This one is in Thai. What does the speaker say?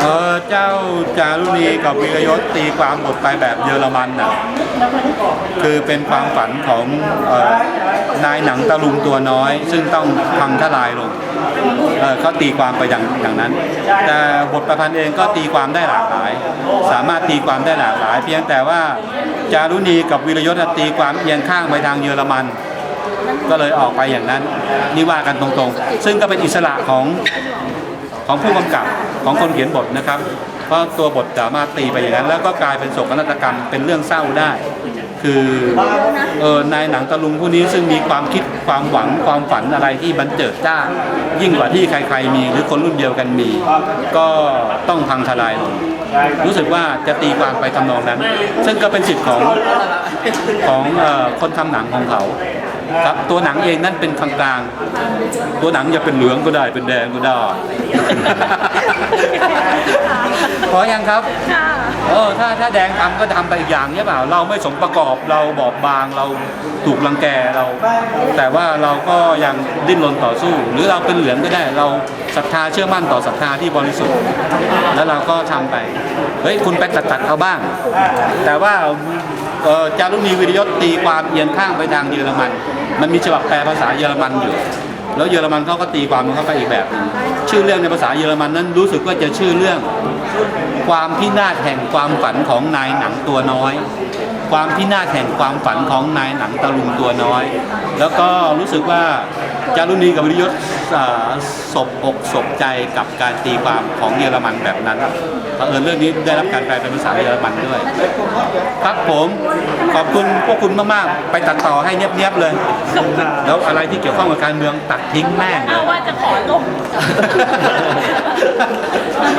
เออเจ้าจารุณีกับวีรยศตีความบทไปแบบเยอรมันน่ะคือเป็นความฝันของออนายหนังตะลุงตัวน้อย ซึ่งต้องพังทลายลงเเขาตีความไปอย่างอย่างนั้น แต่บทประพันธ์เองก็ตีความได้หลากหลาย สามารถตีความได้หลากหลาย เพียงแต่ว่าจารุณีกับวีรยศตีความเอียงข้างไปทางเยอรมันก็เลยออกไปอย่างนั้น นี่ว่ากันตรงๆ ซึ่งก็เป็นอิสระของ ของผู้กำกับของคนเขียนบทนะครับ เพราะตัวบทสามารถตีไปอย่างนั้น แล้วก็กลายเป็นโศกนาฏกรรมเป็นเรื่องเศร้าได้ คือเออนายหนังตะลุงผู้นี้ซึ่งมีความคิดความหวังความฝันอะไรที่บันเจิดจ้า ยิ่งกว่าที่ใครๆมีหรือคนรุ่นเดียวกันมี ก็ต้องพังทลายลงรู้สึกว่าจะตีความไปทำนองนั้น ซึ่งก็เป็นสิทธิ์ของของออคนทำหนังของเขา ครับตัวหนังเองนั่นเป็นกลางๆตัวหนังจะเป็นเหลืองก็ได้เป็นแดงก็ได้ พอยังครับค่ะเออถ้าถ้าแดงทำก็ทำไปอีกอย่างใช่เปล่า เราไม่สมประกอบเราบอบบางเราถูกรังแกเรา แต่ว่าเราก็ยังดิ้นรนต่อสู้ หรือเราเป็นเหลืองก็ได้ เราศรัทธาเชื่อมั่นต่อศรัทธาที่บริสุทธิ์ แล้วเราก็ทำไปเฮ้ยคุณไปตัดตัดเอาบ้าง แต่ว่าเออจารุณีวิริยศตีความเอียงข้างไปทางเยอรมัน มันมีฉบับแปลภาษาเยอรมันอยู่ แล้วเยอรมันเขาก็ตีความมันเข้าไปอีกแบบนึงชื่อเรื่องในภาษาเยอรมันนั้นรู้สึกว่าจะชื่อเรื่อง ความพินาศแห่งความฝันของนายหนังตัวน้อย ความพินาศแห่งความฝันของนายหนังตะลุงตัวน้อย แล้วก็รู้สึกว่า จารุณีกับวิริยศสบอกสบใจกับการตีความของเยอรมันแบบนั้นเผอิญเรื่องนี้ได้รับการแปลเป็นภาษาเยอรมันด้วย ครับผมขอบคุณพวกคุณมากๆ ไปตัดต่อให้เนียบๆเลย แล้วอะไรที่เกี่ยวข้องกับการเมืองตัดทิ้งแม่งเลเอายว่าจะขอลง